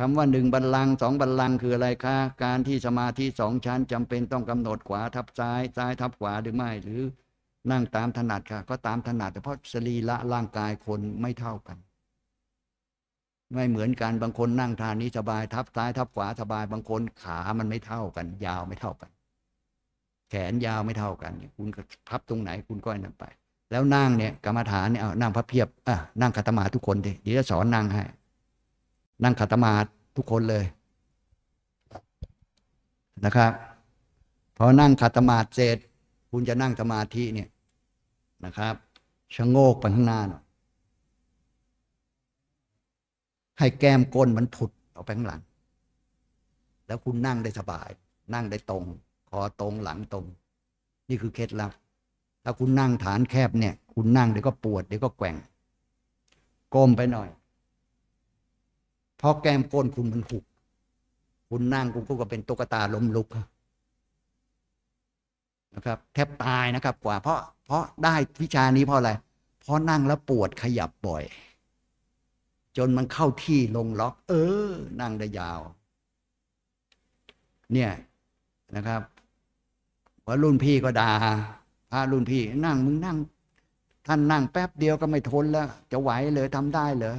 คำว่าหนึ่งบัลลังสองบัลลังคืออะไรคะการที่สมาธิสองชั้นจำเป็นต้องกำหนดขวาทับซ้ายซ้ายทับขวาหรือไม่ หรือนั่งตามถนัดค่ะ ก็ตามถนัดแต่เพราะสรีระร่างกายคนไม่เท่ากัน ไม่เหมือนกันบางคนนั่งทานนี้สบายทับซ้ายทับขวาสบายบางคนขามันไม่เท่ากัน ยาวไม่เท่ากัน แขนยาวไม่เท่ากัน คุณพับตรงไหนคุณก็นั่นไป แล้วนั่งเนี่ยกรรมฐานเนี่ยเอานั่งพับเพียบอะนั่งขัตมาทุกคนดิเดี๋ยวจะสอนนั่งให้ นั่งขัตมาทุกคนเลยนะครับพอนั่งขัตมาเสร็จคุณจะนั่งสมาธิเนี่ยนะครับชะโงกไปข้างหน้าหน่อยให้แก้มก้นมันผุดออกไปข้างหลัง แล้วคุณนั่งได้สบาย นั่งได้ตรง คอตรงหลังตรง นี่คือเคล็ดลับ ถ้าคุณนั่งฐานแคบเนี่ย คุณนั่งเดี๋ยวก็ปวดเดี๋ยวก็แกว่ง ก้มไปหน่อย พราะแก้มก้นคุณมันหุบคุณนั่งคุณก็เป็นตุ๊กตาล้มลุกนะครับ แทบตายนะครับ กว่า เพราะเพราะได้วิชานี้เพราะอะไร เพราะนั่งแล้วปวดขยับบ่อย จนมันเข้าที่ลงล็อก เออ นั่งได้ยาว เนี่ยนะครับว่ารุ่นพี่ก็ด่าพระรุ่นพี่ นั่งมึงนั่ง ท่านนั่งแป๊บเดียวก็ไม่ทนแล้ว จะไหวเลยทำได้เหรอ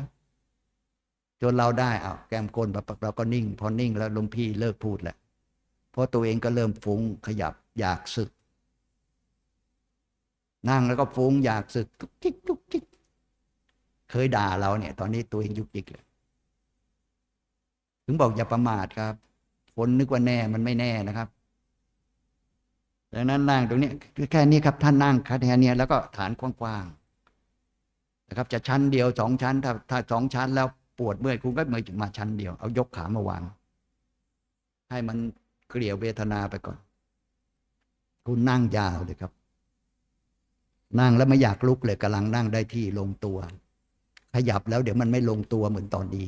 จนเราได้อาแก้มก้นแบบเราก็นิ่ง พอนิ่งแล้วลุงพี่เลิกพูดแหล้วเพราะตัวเองก็เริ่มฟุ้งขยับอยากสึก นั่งแล้วก็ฟุ้งอยากสึกทุกทิกทุกทิกเคยด่าเราเนี่ย ตอนนี้ตัวเองยุกยิกเลยถึงบอกอย่าประมาทครับคนนึกว่าแน่มันไม่แน่นะครับดังนั้นนั่งตรงนี้แค่นี้ครับท่านนั่งคาแค่นี้แล้วก็ฐานกว้างๆนะครับ จะชั้นเดียวสองชั้นถ้าถ้าสองชั้นแล้ว ปวดเมื่อยคุณก็มามาชั้นเดียว เอายกขามาวาง ให้มันเกลี่ยเวทนาไปก่อน คุณนั่งยาวเลยครับ นั่งแล้วไม่อยากลุกเลยกำลังนั่งได้ที่ลงตัว ขยับแล้วเดี๋ยวมันไม่ลงตัวเหมือนตอนนี้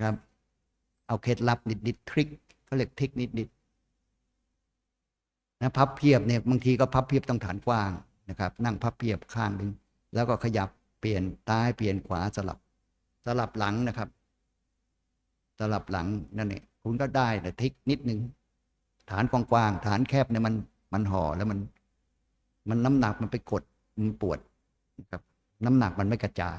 ครับ เอาเคล็ดลับนิดๆทริคเขาเรียกทริคนิดๆนะพับเพียบเนี่ยบางทีก็พับเพียบต้องฐานกว้างนะครับ นั่งพับเพียบข้างหนึ่งแล้วก็ขยับเปลี่ยนซ้ายเปลี่ยนขวาสลับ สลับหลังนะครับสลับหลังนั่นเองคุณก็ได้แต่ทิคนิดนึง ฐานกว้างๆฐานแคบเนี่ยมันมันห่อแล้วมัน มันน้ำหนักมันไปกดมันปวดนะครับ น้ำหนักมันไม่กระจาย